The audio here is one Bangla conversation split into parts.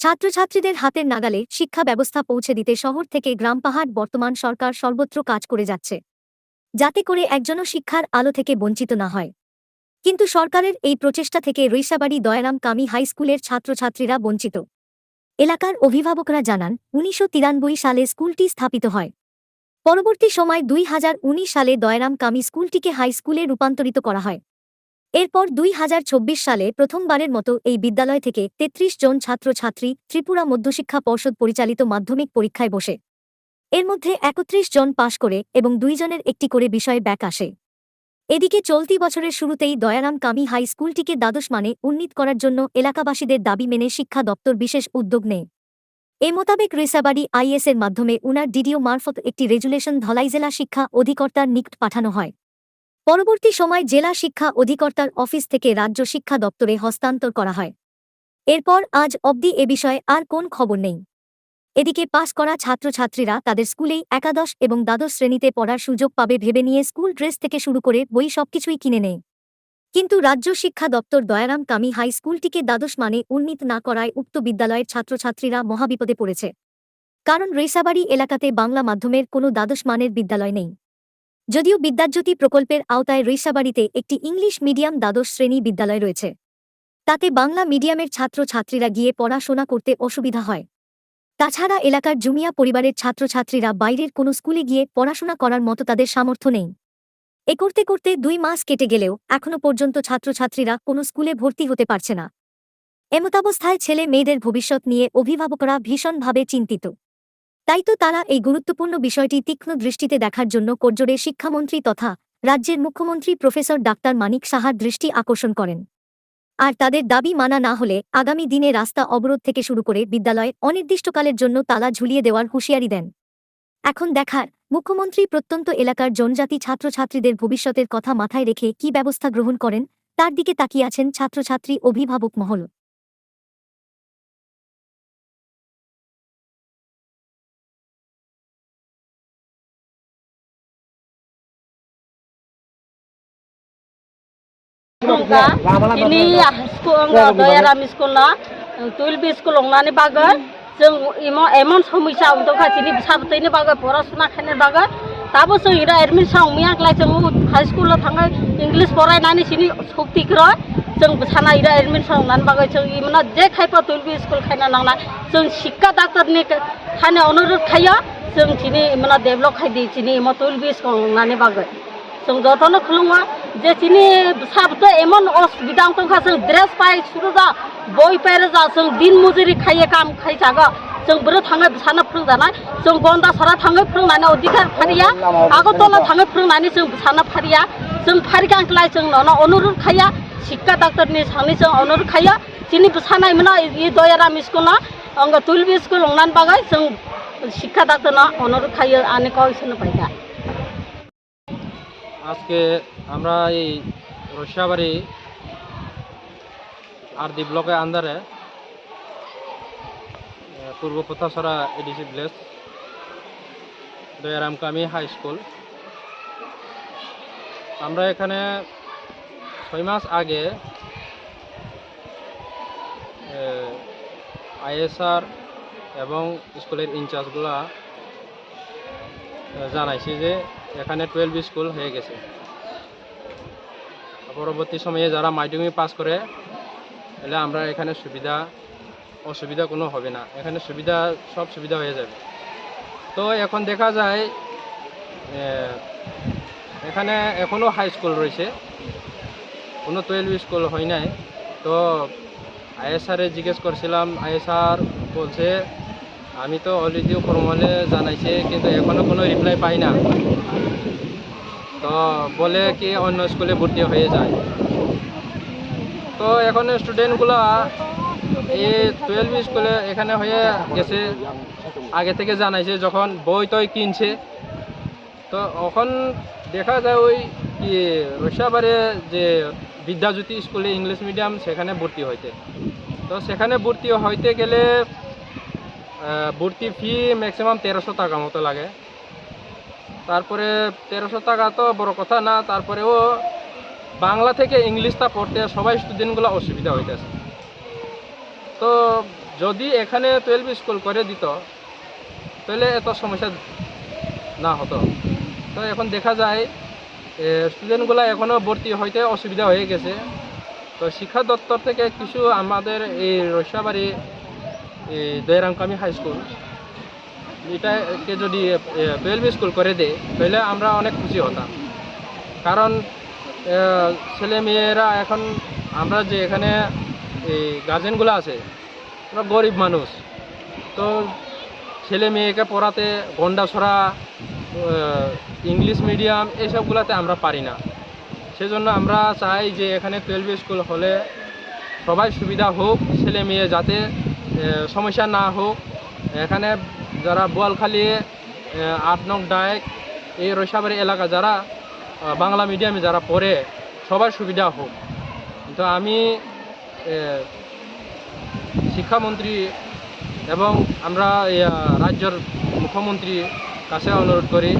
ছাত্রছাত্রীদের হাতের নাগালে শিক্ষা ব্যবস্থা পৌঁছে দিতে শহর থেকে গ্রাম পাহাড় বর্তমান সরকার সর্বত্র কাজ করে যাচ্ছে। যাতে করে একজনও শিক্ষার আলো থেকে বঞ্চিত না হয়। কিন্তু সরকারের এই প্রচেষ্টা থেকে রৈসাবাড়ি দয়ারাম কামি হাই স্কুলের ছাত্রছাত্রীরা বঞ্চিত। এলাকার অভিভাবকরা জানান, উনিশশো তিরানব্বই সালে স্কুলটি স্থাপিত হয়। পরবর্তী সময় দুই হাজার উনিশ সালে দয়ারাম কামি স্কুলটিকে হাই স্কুলে রূপান্তরিত করা হয়। এরপর দুই হাজার চব্বিশ সালে প্রথমবারের মতো এই বিদ্যালয় থেকে ৩৩ জন ছাত্রছাত্রী ত্রিপুরা মধ্যশিক্ষা পর্ষদ পরিচালিত মাধ্যমিক পরীক্ষায় বসে। এর মধ্যে একত্রিশ জন পাশ করে এবং দুইজনের একটি করে বিষয়ে ব্যাক আসে। এদিকে চলতি বছরের শুরুতেই দয়ারাম কামি হাই স্কুলটিকে দ্বাদশ মানে উন্নীত করার জন্য এলাকাবাসীদের দাবি মেনে শিক্ষা দপ্তর বিশেষ উদ্যোগ নেয়। এ মোতাবেক রেসাবাড়ি আইএস এর মাধ্যমে উনার ডিডিও মারফত একটি রেজুলেশন ধলাই জেলা শিক্ষা অধিকর্তার নিকট পাঠানো হয়। পরবর্তী সময় জেলা শিক্ষা অধিকর্তার অফিস থেকে রাজ্য শিক্ষা দপ্তরে হস্তান্তর করা হয়। এরপর আজ অবধি এ বিষয়ে আর কোন খবর নেই। এদিকে পাস করা ছাত্রছাত্রীরা তাদের স্কুলেই একাদশ এবং দ্বাদশ শ্রেণীতে পড়ার সুযোগ পাবে ভেবে নিয়ে স্কুল ড্রেস থেকে শুরু করে বই সবকিছুই কিনে নেয়। কিন্তু রাজ্য শিক্ষা দপ্তর দয়ারাম কামি হাই স্কুলটিকে দ্বাদশ মানে উন্নীত না করায় উক্ত বিদ্যালয়ের ছাত্রছাত্রীরা মহাবিপদে পড়েছে। কারণ রেসাবাড়ি এলাকাতে বাংলা মাধ্যমের কোনো দ্বাদশ মানের বিদ্যালয় নেই। যদিও বিদ্যাজ্যোতি প্রকল্পের আওতায় রৈসাবাড়িতে একটি ইংলিশ মিডিয়াম দ্বাদশ শ্রেণি বিদ্যালয় রয়েছে। তাতে বাংলা মিডিয়ামের ছাত্রছাত্রীরা গিয়ে পড়াশোনা করতে অসুবিধা হয়। তাছাড়া এলাকার জুমিয়া পরিবারের ছাত্রছাত্রীরা বাইরের কোনো স্কুলে গিয়ে পড়াশোনা করার মতো তাদের সামর্থ্য নেই। এ করতে করতে দুই মাস কেটে গেলেও এখনও পর্যন্ত ছাত্রছাত্রীরা কোনো স্কুলে ভর্তি হতে পারছে না। এমতাবস্থায় ছেলে মেয়েদের ভবিষ্যৎ নিয়ে অভিভাবকরা ভীষণভাবে চিন্তিত। তাই তো তারা এই গুরুত্বপূর্ণ বিষয়টি তীক্ষ্ণ দৃষ্টিতে দেখার জন্য কোর্জোরে শিক্ষামন্ত্রী তথা রাজ্যের মুখ্যমন্ত্রী প্রফেসর ডাক্তার মানিক সাহার দৃষ্টি আকর্ষণ করেন। আর তাদের দাবি মানা না হলে আগামী দিনে রাস্তা অবরোধ থেকে শুরু করে বিদ্যালয়ে অনির্দিষ্টকালের জন্য তালা ঝুলিয়ে দেওয়ার হুঁশিয়ারি দেন। এখন দেখার, মুখ্যমন্ত্রী প্রত্যন্ত এলাকার জনজাতি ছাত্রছাত্রীদের ভবিষ্যতের কথা মাথায় রেখে কি ব্যবস্থা গ্রহণ করেন, তার দিকে তাকিয়ে আছেন ছাত্রছাত্রী অভিভাবক মহল। Nungka, ini school angga dayaram school na, twelve school ongnani bagay, जों इमन एमन समस्या untuk खाथिनि साबथैनि बागै पराशुना खायनि बागै दाबो जों इरा एडमिसन मियाग्लाय जों हाई स्कुलाव थाङो इंलिस फरायनानै सिनि सक्तिग्र जों साना इरा एडमिसन होनानै बागै जों इमना जे खायफा टुवेल्भ स्कुल खायना नांना जों शिक्षा डाक्टरनि खायनो अनुरोध खायो जों थिनि इमना डेभलप खायदि थिनि इमा टुवेल्भ स्कुल होनानै बागै जों যতন খুলুমা যে চিনি সাবতে এমন অসুবিধা তো খাসং ড্রেস পাই সুরে যা বই পেরে যা সং দিন মজুরি খাইয়ে কাম খাই জাগা जों बोरै थाङो सानो फोरोंजानाय जों गन्दा सारा थाङो फोरोंनानै अधिकार फारिया आगरतला थाङो फोरोंनानै जों सानो फारिया जों फारिगांलाय जोंनाव अनुरोध खाया शिक्षा डाक्टरनि सानै जों अनुरोध खायो जोंनि सानायमोन इ दयाराम स्कुला आङो तुलबि स्कुल हंनानै बागाय जों शिक्षा डाक्टरनाव अनुरोध खायो आने गावसोरनो बायदा আজকে আমরা এই রসিয়াবাড়ি আর ডি ব্লকের আন্ডারে পূর্ব পোথাসরা এডিসি ভিলেজ দয়ারাম কামি হাই স্কুল। আমরা এখানে ছয় মাস আগে আইএসআর এবং স্কুলের ইনচার্জগুলা জানাইছি যে এখানে টুয়েলভ স্কুল হয়ে গেছে। পরবর্তী সময়ে যারা মাধ্যমিক পাস করে, তাহলে আমরা এখানে সুবিধা, অসুবিধা কোনো হবে না। এখানে সুবিধা, সব সুবিধা হয়ে যাবে। তো এখন দেখা যায় এখানে এখনও হাই স্কুল রয়েছে। কোনো টুয়েলভ স্কুল হয় নাই। তো আইএসআরে জিজ্ঞেস করছিলাম আইএসআর বলছে, আমি তো অলরেডি ফর্মালে জানাইছে, কিন্তু এখনও কোনো রিপ্লাই পাই না। তো বলে কি অন্য স্কুলে ভর্তি হয়ে যায়। তো এখন স্টুডেন্টগুলো এই টুয়েলভ স্কুলে এখানে হয়ে গেছে। আগে থেকে জানাইছে যখন বই টই কিনছে। তো এখন দেখা যায় ওই কি রসাবারে যে বিদ্যাজ্যোতি স্কুলে ইংলিশ মিডিয়াম সেখানে ভর্তি হইতে। তো সেখানে ভর্তি হইতে গেলে ভর্তি ফি ম্যাক্সিমাম তেরোশো টাকা মতো লাগে। তারপরে তেরোশো টাকা তো বড় কথা না, তারপরেও বাংলা থেকে ইংলিশটা পড়তে সবাই স্টুডেন্টগুলো অসুবিধা হইতেছে। তো যদি এখানে টুয়েলভ স্কুল করে দিত, তাহলে এত সমস্যা না হতো। তো এখন দেখা যায় স্টুডেন্টগুলো এখনও ভর্তি হইতে অসুবিধা হয়ে গেছে। তো শিক্ষা দপ্তর থেকে কিছু আমাদের এই রসাবাড়ি, এই দয়ারামকামি হাই স্কুল এটাকে যদি টুয়েলভ স্কুল করে দেয়, তাহলে আমরা অনেক খুশি হতাম। কারণ ছেলে মেয়েরা এখন, আমরা যে এখানে এই গার্জেনগুলো আছে, ওরা গরিব মানুষ। তো ছেলে মেয়েকে পড়াতে, গন্ডা ছড়া ইংলিশ মিডিয়াম এইসবগুলোতে আমরা পারি না। সেজন্য আমরা চাই যে এখানে টুয়েলভ স্কুল হলে সবাই সুবিধা হোক, ছেলে মেয়ে যাতে সমস্যা না হোক। এখানে যারা বোয়ালখালী আট নং ডায়েক এই রৈসাবাড়ি এলাকা যারা বাংলা মিডিয়ামে যারা পড়ে, সবার সুবিধা হোক। তো আমি শিক্ষামন্ত্রী এবং আমরা রাজ্যের মুখ্যমন্ত্রীর কাছে অনুরোধ করি,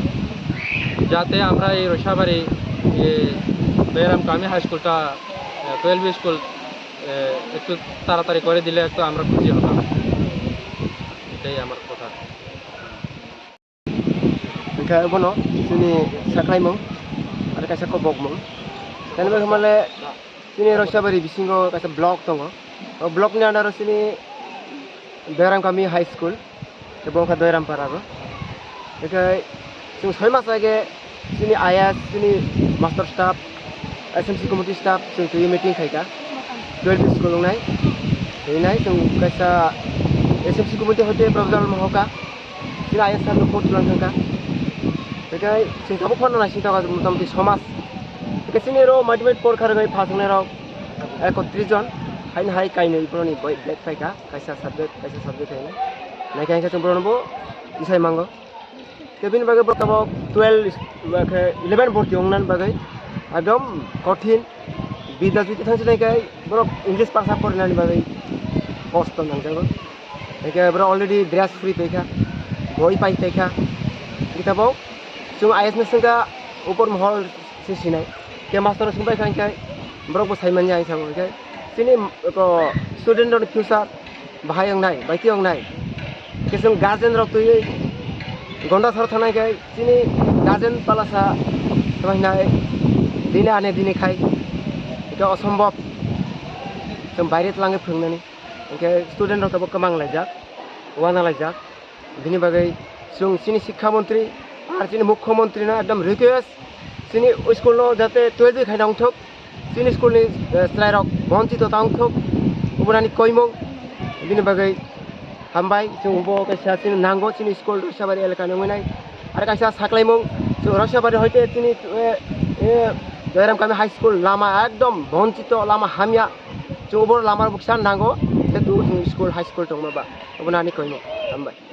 যাতে আমরা এই রসাবাড়ি দয়ারাম কামি হাই স্কুলটা টুয়েলভ স্কুল একটু তাড়াতাড়ি করে দিলে একটু আমরা খুশি হতাম। এটাই আমার কথা। kaya bono sini sakai mong ada kaya sakai bok mong dan bagi male sini rosya beri bisingo kaya blok tongo o blok ni ada rosini beram kami high school ke bong kado eram parago kaya sini sakai mas lagi sini ayat sini master staff SMC community staff sini tuyu meeting kaya ka dua ribu sepuluh nai ini nai sini kaya SMC community hotel profesional mahoka sini ayat sini lupa tulang tengkah बेखाय जों थाबो फाननो नायसिन थाखा मटामटि समाज बेखायनो रो माल्टिमेट परीक्षार गई फासंनायाव एकत्रिस जन हाइन हाइ काइनो इफोरनि ब्लेक फाइका कायसा साबजेक्ट कायसा साबजेक्ट थायो नायखाय जों बरनबो इसाय मांगो केबिन बागै बर्तब टुवेल्भ इलेभेन भर्ति हंनान बागै एकदम कठिन बिदा जुदि थांसिनायखाय बर' इंलिस भाषा फरायनायनि बागै कस्त नांजागो बेखाय बर' अलरेडि ड्रेस फ्रि पाइखा बय पाइ पाइखा किताबाव जों आइ एस नोंसोंगा उपर महल सिसिनाय के मास्टर सोंबाय खांखाय ब्रकबो साइमान जाय साबो खाय सिनि स्टुडेन्ट रन फ्यूचार बाहाय अंनाय बायति अंनाय के जों गार्जेन रक तुयै गन्दा सर थानायखाय सिनि गार्जेन पालासा तमायनाय दिने आने दिने खाय এটা অসম্ভব जों বাইরে लाङो फोरोंनानै ओंखाय स्टुडेन्ट रकबो गोबां लायजाक वाना लायजाक बिनि बागै जों सिनि शिक्षा मन्त्रि আর চিনি মুখ্যমন্ত্রীনা एकदम रिक्वेस्ट চিনি স্কুলনো যাতে তৈরি খাইডং থক চিনি স্কুলনি স্লাইরক বঞ্চিত তাং থক উবরানি কইমং বিনি বাগাই হামবাই जों উবো কাইসা চিনি নাঙ্গো চিনি স্কুল রসাবাড়ি এলাকা নমুনাই আর কাইসা সাকলাইমং जों রসাবাড়ি হইতে চিনি দয়রাম কামি হাই স্কুল লামা, একদম বঞ্চিত, লামা হামিয়া जों উবর লামার বুকসান নাঙ্গো সেতু স্কুল হাই স্কুল টংমাবা উবনানি কইমং হামবাই।